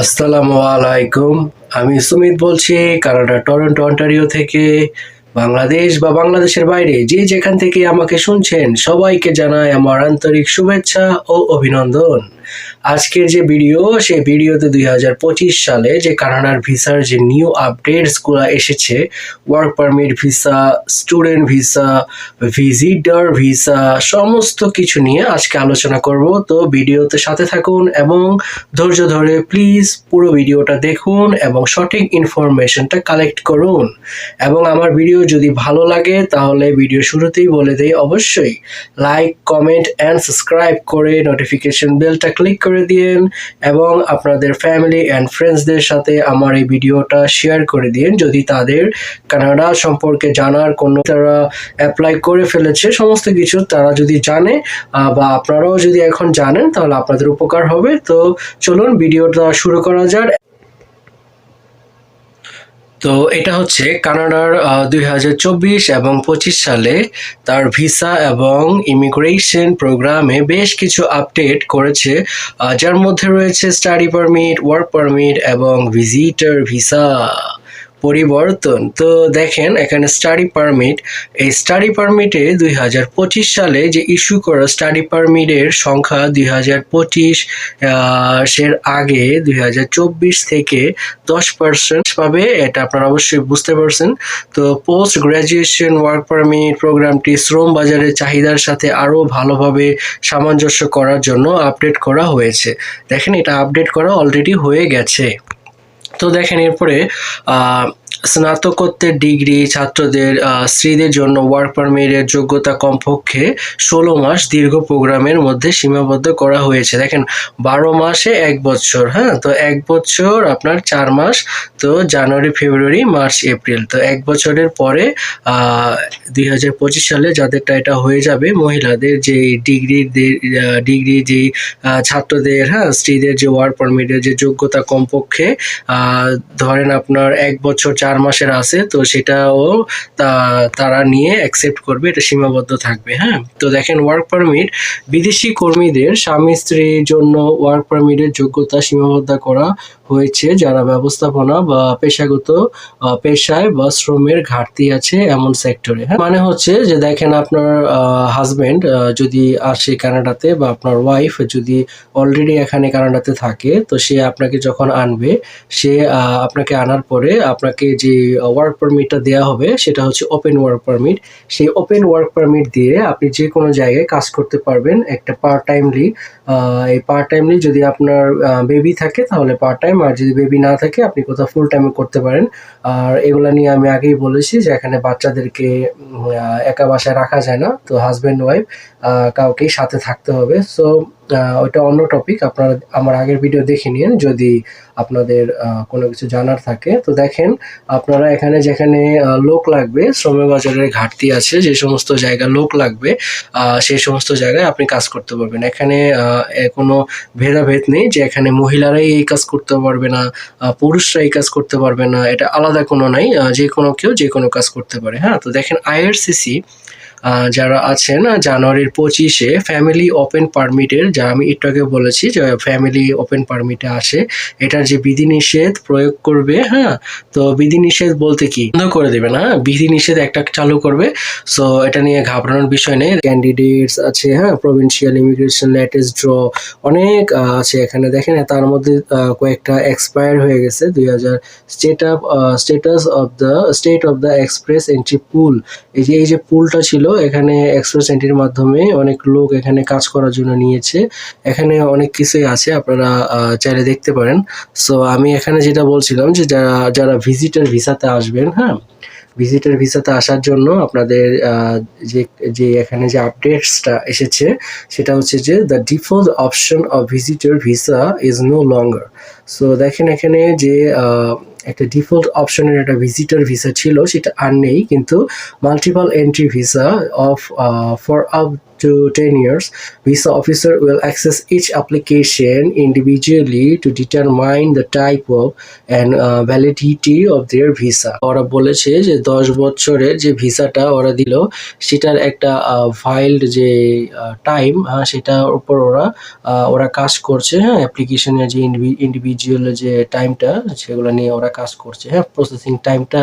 আসসালামু আলাইকুম। আমি সুমিত বলছি কানাডা, টরন্টো, অন্টারিও থেকে। বাংলাদেশ বা বাংলাদেশের বাইরে যে যেখান থেকে আমাকে শুনছেন, সবাইকে জানাই আমার আন্তরিক শুভেচ্ছা ও অভিনন্দন। আজকের যে ভিডিও, সেই ভিডিওতে দুই হাজার পঁচিশ সালে যে কানাডার ভিসার যে নিউ আপডেটসগুলো এসেছে work permit visa student visa visitor visa সমস্ত কিছু নিয়ে আজকে আলোচনা করব। তো ভিডিওতে সাথে থাকুন এবং ধৈর্য ধরে প্লিজ পুরো ভিডিওটা দেখুন এবং সঠিক ইনফরমেশনটা কালেক্ট করুন। এবং আমার ভিডিও যদি ভালো লাগে, তাহলে ভিডিও শুরুতেই বলে দেই, অবশ্যই লাইক কমেন্ট অ্যান্ড সাবস্ক্রাইব করে নোটিফিকেশন বেলটা ক্লিক করে দিন এবং আপনাদের ফ্যামিলি অ্যান্ড ফ্রেন্ডসদের সাথে আমার এই ভিডিওটা শেয়ার করে দিন যদি তাদের কানাডা সম্পর্কে জানার কোনো তারা অ্যাপ্লাই করে ফেলেছে সমস্ত কিছু, তারা যদি জানে বা আপনারাও যদি এখন জানেন, তাহলে আপনাদের উপকার হবে। তো চলুন, ভিডিওটা শুরু করা যাক। তো এটা হচ্ছে কানাডার দুই হাজার চব্বিশ এবং পঁচিশ সালে তার ভিসা এবং ইমিগ্রেশন প্রোগ্রামে বেশ কিছু আপডেট করেছে যার মধ্যে রয়েছে স্টাডি পারমিট, ওয়ার্ক পারমিট এবং ভিজিটার ভিসা। পরিবর্তন। তো দেখেন, এখানে স্টাডি পারমিট এই স্টাডি পারমিটে দুই হাজার পঁচিশ সালে যে ইস্যু করা স্টাডি পারমিটের সংখ্যা দুই সের আগে দুই হাজার চব্বিশ থেকে দশ পার্সেন্ট পাবে, এটা আপনারা অবশ্যই বুঝতে পারছেন। তো পোস্ট গ্র্যাজুয়েশন ওয়ার্ক পারমিট প্রোগ্রামটি শ্রম বাজারের চাহিদার সাথে আরও ভালোভাবে সামঞ্জস্য করার জন্য আপডেট করা হয়েছে। দেখেন, এটা আপডেট করা অলরেডি হয়ে গেছে। তো দেখেন এরপরে স্নাতকোত্তর ডিগ্রি ছাত্রদের স্ত্রীদের জন্য ওয়ার্ক পারমিটের যোগ্যতা কমপক্ষে ষোলো মাস দীর্ঘ প্রোগ্রামের মধ্যে সীমাবদ্ধ করা হয়েছে। দেখেন, বারো মাসে এক বছর হ্যাঁ? তো এক বছর আপনার চার মাস, তো জানুয়ারি, ফেব্রুয়ারি, মার্চ, এপ্রিল। তো এক বছরের পরে দুই হাজার পঁচিশ সালে যাদেরটা এটা হয়ে যাবে, মহিলাদের যে ডিগ্রির ডিগ্রি যে ছাত্রদের হ্যাঁ? স্ত্রীদের যে ওয়ার্ক পারমিটের যে যোগ্যতা কমপক্ষে ধরেন আপনার এক বছর চার মাসের আছে, তো সেটাও তারা নিয়ে অ্যাকসেপ্ট করবে, এটা সীমাবদ্ধ থাকবে হ্যাঁ? তো দেখেন ওয়ার্ক পারমিট বিদেশি কর্মীদের স্বামী স্ত্রীর জন্য ওয়ার্ক পারমিটের যোগ্যতা সীমাবদ্ধ করা হয়েছে, যারা ব্যবস্থাপনা বা পেশাগত পেশায় বা শ্রমের ঘাটতি আছে এমন সেক্টরে হ্যাঁ? মানে হচ্ছে যে দেখেন আপনার হাজবেন্ড যদি আসে কানাডাতে বা আপনার ওয়াইফ যদি অলরেডি এখানে কানাডাতে থাকে, তো সে আপনাকে যখন আনবে, সে আপনাকে আনার পরে আপনাকে যে ওয়ার্ক পারমিটটা দেওয়া হবে সেটা হচ্ছে ওপেন ওয়ার্ক পারমিট সেই ওপেন ওয়ার্ক পারমিট দিয়ে আপনি যে কোনো জায়গায় কাজ করতে পারবেন। একটা পার্ট টাইমলি এই পার্ট টাইমলি যদি আপনার বেবি থাকে তাহলে পার্ট টাইম আর যদি বেবি না থাকে আপনি কোথাও ফুল টাইমে করতে পারেন। আর এগুলা নিয়ে আমি আগেই বলেছি যে এখানে বাচ্চাদেরকে একা বাসায় রাখা যায় না। তো হাজব্যান্ড ওয়াইফ কাউকেই সাথে থাকতে হবে। সো ওইটা অন্য টপিক আপনারা আমার আগের ভিডিও দেখে নিন, যদি আপনাদের কোনো কিছু জানার থাকে। তো দেখেন, আপনারা এখানে যেখানে লোক লাগবে, শ্রম বাজারের ঘাটতি আছে, যে সমস্ত জায়গা লোক লাগবে সেই সমস্ত জায়গায় আপনি কাজ করতে পারবেন। এখানে কোনো ভেদাভেদ নেই যে এখানে মহিলারাই এই কাজ করতে পারবে না পুরুষরা এই কাজ করতে পারবে না, এটা আলাদা কোনো নাই যে কোনো কেউ যে কোনো কাজ করতে পারে। হ্যাঁ তো দেখেন আইআরসিসি যারা আছেন জানুয়ারির পঁচিশে ফ্যামিলি ওপেন পারমিটের যা আমি একটু আগে বলেছি যে ফ্যামিলি ওপেন পারমিটে আসে, এটার যে বিধিনিষেধ প্রয়োগ করবে হ্যাঁ? তো বিধিনিষেধ বলতে কি? বন্ধ করে দেবে না বিধিনিষেধ একটা চালু করবে সো এটা নিয়ে ঘাবড়ানোর বিষয় নেই। ক্যান্ডিডেটস আছে হ্যাঁ? প্রভিন্সিয়াল ইমিগ্রেশন লেটেস্ট ড্র অনেক আছে এখানে। দেখেন, তার মধ্যে কয়েকটা এক্সপায়ার হয়ে গেছে। দুই হাজার state of status of the state of the express entry pool এই যে এই যে পুলটা ছিল এখানে এক্সপ্রেস এন্ট্রির মাধ্যমে অনেক লোক এখানে কাজ করার জন্য নিয়েছে। এখানে অনেক কিছুই আছে, আপনারা চাইলে দেখতে পারেন। সো আমি এখানে যেটা বলছিলাম যে যারা যারা ভিজিটার ভিসাতে আসবেন হ্যাঁ? ভিজিটার ভিসাতে আসার জন্য আপনাদের যে যে এখানে যে আপডেটসটা এসেছে, সেটা হচ্ছে যে the default option of visitor visa is no longer so দেখেন এখানে যে একটা ডিফল্ট অপশনের একটা ভিজিটর ভিসা ছিল সেটা আর নেই কিন্তু multiple entry visa of for up 10 years, visa officer will access each application individually to determine the type of and uh, validity of their visa. ওরা বলেছে যে দশ বছরের যে ভিসাটা ওরা দিল সেটার একটা ফাইল্ড যে টাইম হ্যাঁ সেটার উপর ওরা ওরা কাজ করছে হ্যাঁ অ্যাপ্লিকেশনের যে ইন্ডিভিজুয়াল যে টাইমটা সেগুলো নিয়ে ওরা কাজ করছে। হ্যাঁ প্রসেসিং টাইমটা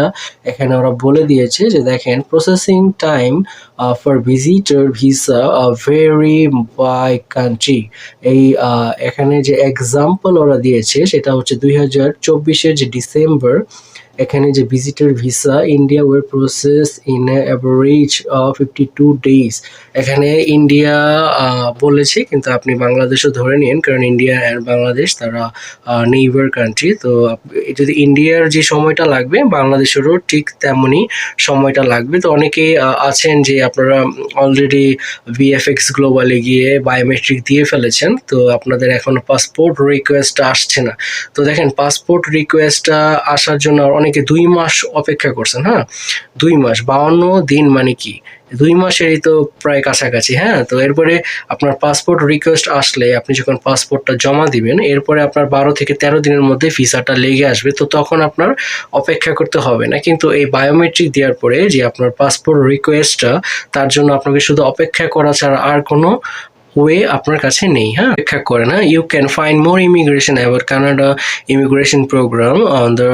এখানে ওরা বলে দিয়েছে যে দেখেন processing time for visitor visa vary by country এই এখানে যে এক্সাম্পল ওরা দিয়েছে, সেটা হচ্ছে দুই হাজার চব্বিশের যে ডিসেম্বর এখানে যে visitor visa India were process in average fifty two days এখানে ইন্ডিয়া বলেছে কিন্তু আপনি বাংলাদেশও ধরে নিন কারণ ইন্ডিয়া অ্যান্ড বাংলাদেশ তারা নেইবার কান্ট্রি তো যদি ইন্ডিয়ার যে সময়টা লাগবে বাংলাদেশেরও ঠিক তেমনই সময়টা লাগবে। তো অনেকেই আহ, আছেন যে আপনারা অলরেডি ভিএফএক্স গ্লোবালে গিয়ে বায়োমেট্রিক দিয়ে ফেলেছেন তো আপনাদের এখনও পাসপোর্ট রিকোয়েস্ট আসছে না। তো দেখেন পাসপোর্ট রিকোয়েস্টটা আসার জন্য আর অনেকে দুই মাস অপেক্ষা করছেন হ্যাঁ? দুই মাস, বাউন্ন দিন মানে কি? দুই মাসেরই তো প্রায় কাছাকাছি হ্যাঁ? তো এরপরে আপনার পাসপোর্ট রিকোয়েস্ট আসলে আপনি যখন পাসপোর্টটা জমা দিবেন, এরপরে আপনার বারো থেকে তেরো দিনের মধ্যে ভিসাটা লেগে আসবে, তো তখন আপনার অপেক্ষা করতে হবে না। কিন্তু এই বায়োমেট্রিক দেওয়ার পরে যে আপনার পাসপোর্ট রিকোয়েস্টটা তার জন্য আপনাকে শুধু অপেক্ষা করা ছাড়া আর কোনো ওয়ে আপনার কাছে নেই হ্যাঁ? অপেক্ষা করে না। You can find more immigration about Canada immigration programme on the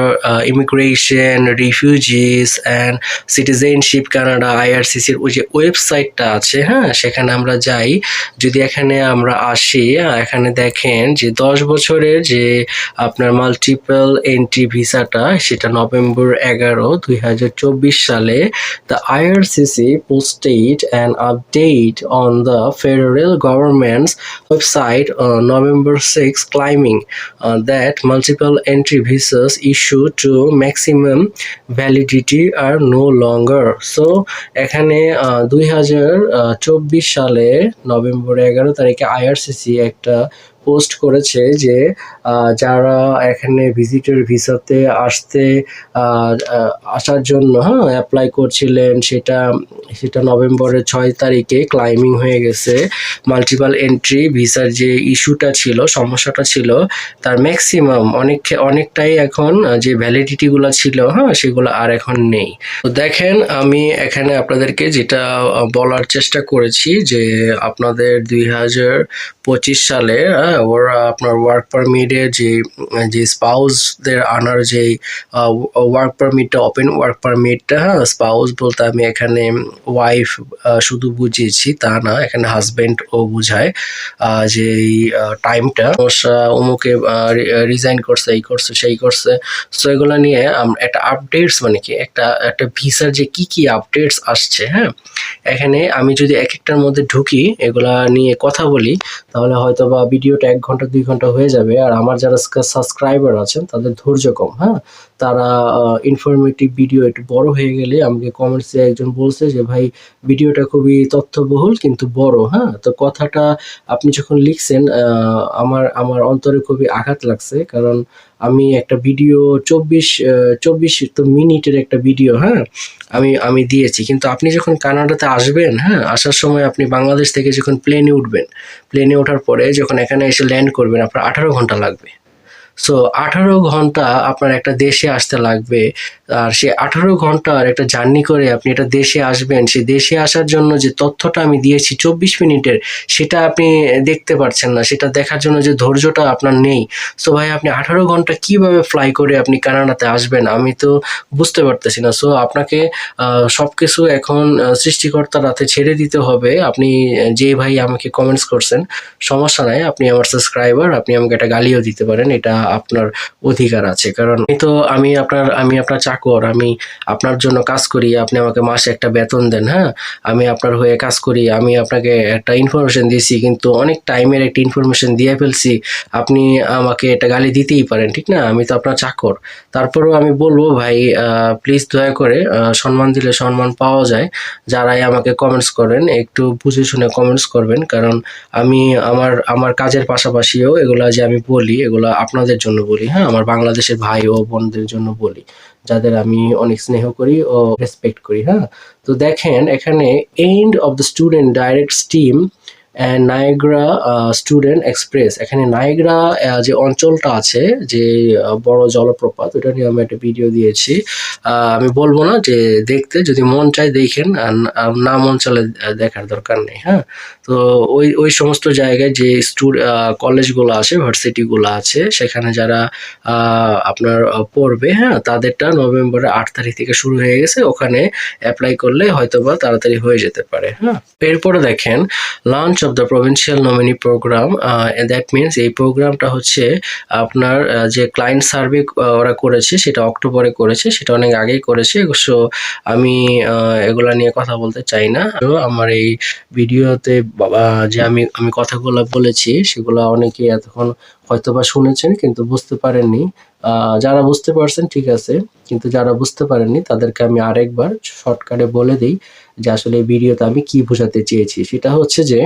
immigration refugees and citizenship Canada আইআরসিসির ওই যে ওয়েবসাইটটা আছে হ্যাঁ? সেখানে আমরা যাই। যদি এখানে আমরা আসি এখানে দেখেন যে দশ বছরের যে আপনার মাল্টিপল এন্ট্রি ভিসাটা সেটা নভেম্বর এগারো দুই সালে The IRCC posted and update on the federal government's website on November 6, claiming uh, that multiple entry visas issued to maximum validity are no longer. So এখানে দুই হাজার চব্বিশ সালে নভেম্বর এগারো তারিখে আইআরসিসি একটা পোস্ট করেছে যে যারা এখানে ভিজিটর ভিসাতে আসতে আসার জন্য হ্যাঁ অ্যাপ্লাই করছিলেন, সেটা সেটা নভেম্বরের ছয় তারিখে ক্লাইমিং হয়ে গেছে। মাল্টিপাল এন্ট্রি ভিসার যে ইস্যুটা ছিল, সমস্যাটা ছিল, তার ম্যাক্সিমাম অনেক অনেকটাই এখন যে ভ্যালিডিটিগুলো ছিল হ্যাঁ সেগুলো আর এখন নেই। তো দেখেন, আমি এখানে আপনাদেরকে যেটা বলার চেষ্টা করেছি যে, আপনাদের দুই হাজার পঁচিশ সালে ওরা আপনার ওয়ার্ক পারমিটের যে যে স্পাউসদের আনার যে ওয়ার্ক পারমিটটা ওপেন ওয়ার্ক পারমিটটা হ্যাঁ স্পাউস বলতে আমি এখানে ওয়াইফ শুধু বুঝিয়েছি, তা না, এখানে হাজবেন্ড ও বুঝায় যে এই টাইমটা অমুকে রিজাইন করছে, এই করছে, সেই করছে। সো এগুলো নিয়ে একটা আপডেটস মানে কি, একটা একটা ভিসার যে কি কি আপডেটস আসছে হ্যাঁ এখানে আমি যদি এক একটার মধ্যে ঢুকি, এগুলা নিয়ে কথা বলি, তাহলে হয়তো বা ভিডিওটা এক ঘণ্টা, দুই ঘণ্টা হয়ে যাবে। আর আমার যারা সাবস্ক্রাইবার আছেন, তাদের ধৈর্য কম হ্যাঁ? তারা ইনফরমেটিভ ভিডিও একটু বড় হয়ে গেলে আমাকে কমেন্টসে একজন বলছে যে, ভাই, ভিডিওটা খুবই তথ্যবহুল কিন্তু বড় হ্যাঁ? তো কথাটা আপনি যখন লিখছেন আমার আমার অন্তরে খুবই আঘাত লাগছে। কারণ আমি একটা ভিডিও চব্বিশ চব্বিশ তো মিনিটের একটা ভিডিও হ্যাঁ? আমি আমি দিয়েছি। কিন্তু আপনি যখন কানাডাতে আসবেন হ্যাঁ আসার সময় আপনি বাংলাদেশ থেকে যখন প্লেনে উঠবেন প্লেনে ওঠার পরে যখন এখানে এসে ল্যান্ড করবেন, আপনার আঠারো ঘণ্টা লাগবে। সো আঠারো ঘণ্টা আপনার একটা দেশে আসতে লাগবে। আর সে আঠারো ঘণ্টার একটা জার্নি করে আপনি একটা দেশে আসবেন সে দেশে আসার জন্য যে তথ্যটা আমি দিয়েছি চব্বিশ মিনিটের, সেটা আপনি দেখতে পারছেন না, সেটা দেখার জন্য যে ধৈর্যটা আপনার নেই। সো ভাই, আপনি আঠারো ঘণ্টা কীভাবে ফ্লাই করে আপনি কানাডাতে আসবেন, আমি তো বুঝতে পারতেছি না। সো আপনাকে সব কিছু এখন সৃষ্টিকর্তার হাতে ছেড়ে দিতে হবে। আপনি, যে ভাই আমাকে কমেন্টস করছেন, সমস্যা নাই, আপনি আমার সাবস্ক্রাইবার আপনি আমাকে একটা গালিও দিতে পারেন, এটা আপনার অধিকার আছে। কারণ তো, আমি আপনার আমি আপনার চাকর, আমি আপনার জন্য কাজ করি, আপনি আমাকে মাসে একটা বেতন দেন হ্যাঁ? আমি আপনার হয়ে কাজ করি, আমি আপনাকে একটা ইনফরমেশন দিয়েছি, কিন্তু অনেক টাইমের একটা ইনফরমেশন দিয়ে ফেলছি, আপনি আমাকে এটা গালি দিতেই পারেন, ঠিক না? আমি তো আপনার চাকর। তারপরেও আমি বলব, ভাই প্লিজ দয়া করে সম্মান দিলে সম্মান পাওয়া যায়। যারাই আমাকে কমেন্টস করেন, একটু বুঝে শুনে কমেন্টস করবেন, কারণ আমি আমার আমার কাজের পাশাপাশিও এগুলা যে আমি বলি, এগুলা আপনাদের ভাইদের জন্য বলি হ্যাঁ? আমার বাংলাদেশের ভাই ও বোনদের জন্য বলি, যাদের আমি অনেক স্নেহ করি ও রেসপেক্ট করি হ্যাঁ? তো দেখেন, এখানে end of the student direct stream Niagara student express এখানে নায়গ্রা যে অঞ্চলটা আছে, যে বড় জলপ্রপাত, ওটা নিয়ে আমি একটা ভিডিও দিয়েছি। আমি বলব না যে, দেখতে, যদি মন চায় দেখেন না- মন চলে দেখার দরকার নেই হ্যাঁ? তো ওই ওই সমস্ত জায়গায় যে স্টুড কলেজগুলো আছে, ভার্সিটিগুলো আছে, সেখানে যারা আপনার পড়বে হ্যাঁ তাদেরটা নভেম্বরের আট তারিখ থেকে শুরু হয়ে গেছে। ওখানে অ্যাপ্লাই করলে হয়তোবা তাড়াতাড়ি হয়ে যেতে পারে হ্যাঁ? এরপরে দেখেন launch of the provincial nominee programme that means এই প্রোগ্রামটা হচ্ছে আপনার আহ, যে ক্লায়েন্ট সার্ভে ওরা করেছে সেটা অক্টোবরে করেছে সেটা অনেক আগেই করেছে সো আমি আহ, এগুলা নিয়ে কথা বলতে চাই না। আমার এই ভিডিওতে যে আমি আমি কথাগুলো বলেছি সেগুলো অনেকে এতক্ষণ হয়তোবা শুনেছেন কিন্তু বুঝতে পারেননি। যারা বুঝতে পারছেন ঠিক আছে কিন্তু যারা বুঝতে পারেননি তাদেরকে আমি আরেকবার শর্টকাটে বলে দিই যে আসলে এই ভিডিওতে আমি কি বোঝাতে চেয়েছি। সেটা হচ্ছে যে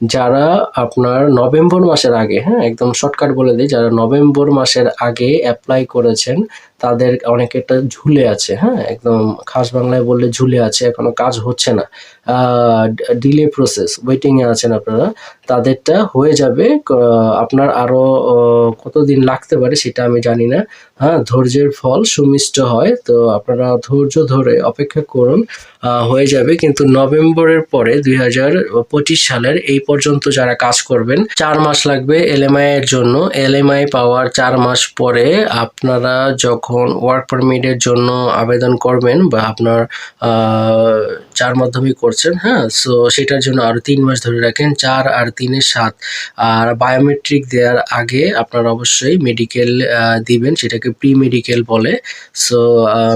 যারা আপনার নভেম্বর মাসের আগে হ্যাঁ একদম শর্টকাট বলে দিই, যারা নভেম্বর মাসের আগে অ্যাপ্লাই করেছেন তাদের অনেকেটা ঝুলে আছে হ্যাঁ? একদম খাস বাংলায় বললে ঝুলে আছে, এখনও কাজ হচ্ছে না। ডিলে প্রসেস ওয়েটিংয়ে আছেন আপনারা। তাদেরটা হয়ে যাবে আপনার আরও কতদিন লাগতে পারে সেটা আমি জানি না। হ্যাঁ ধৈর্যের ফল সুমিষ্ট হয়, তো আপনারা ধৈর্য ধরে অপেক্ষা করুন হয়ে যাবে। কিন্তু নভেম্বরের পরে দুই হাজার পঁচিশ সালের এই পর্যন্ত যারা কাজ করবেন, চার মাস লাগবে এলএমআই এর জন্য। এলএমআই পাওয়ার চার মাস পরে আপনারা যখন ওয়ার্ক পারমিটের জন্য আবেদন করবেন বা আপনার চার মাধ্যমে করছেন হ্যাঁ? সো সেটার জন্য আরও তিন মাস ধরে রাখেন, চার আর তিনের সাত। আর বায়োমেট্রিক দেওয়ার আগে আপনারা অবশ্যই মেডিকেল দিবেন, সেটাকে প্রি মেডিকেল বলে সো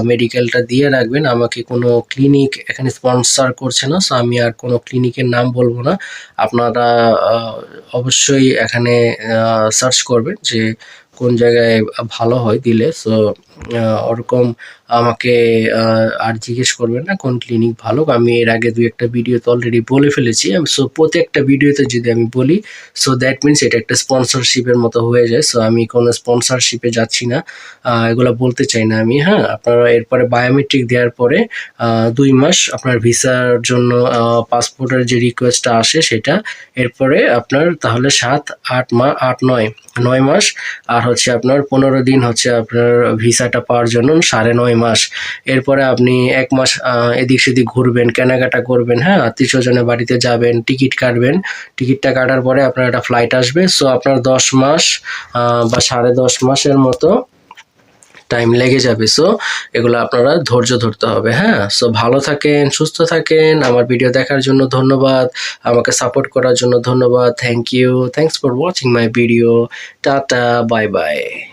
মেডিকেলটা দিয়ে রাখবেন। আমাকে কোনো ক্লিনিক এখানে স্পন্সর করছে না সো আমি আর কোনো ক্লিনিকের নাম বলব না। আপনারা অবশ্যই এখানে সার্চ করবেন যে কোন জায়গায় ভালো হয় দিলে সো ওরকম আমাকে আর জিজ্ঞেস করবেন না কোন ক্লিনিক ভালো। আমি এর আগে দুই একটা ভিডিওতে অলরেডি বলে ফেলেছি। সো প্রত্যেকটা ভিডিওতে যদি আমি বলি সো দ্যাট মিনস এটা একটা স্পন্সরশিপের মতো হয়ে যায়। সো আমি কোনো স্পন্সরশিপে যাচ্ছি না। এগুলো বলতে চাই না আমি হ্যাঁ। আপনারা এরপরে বায়োমেট্রিক দেওয়ার পরে দুই মাস আপনার ভিসার জন্য পাসপোর্টের যে রিকোয়েস্টটা আসে সেটা, এরপরে আপনার তাহলে সাত, আট মা, আট, নয় নয় মাস। আর হচ্ছে আপনার পনেরো দিন হচ্ছে আপনার ভিসাটা পাওয়ার জন্য সাড়ে নয় মাস। এরপরে আপনি এক মাস এদিক সেদিক ঘুরবেন, কেনাকাটা করবেন হ্যাঁ? আত্মীয় স্বজনের বাড়িতে যাবেন, টিকিট কাটবেন। টিকিটটা কাটার পরে আপনার একটা ফ্লাইট আসবে। সো আপনার দশ মাস বা সাড়ে দশ মাসের মতো টাইম লেগে যাবে। সো এগুলো আপনারা ধৈর্য ধরতে হবে হ্যাঁ? সো ভালো থাকেন, সুস্থ থাকেন। আমার ভিডিও দেখার জন্য ধন্যবাদ। আমাকে সাপোর্ট করার জন্য ধন্যবাদ। Thank you thanks for watching my video tata bye bye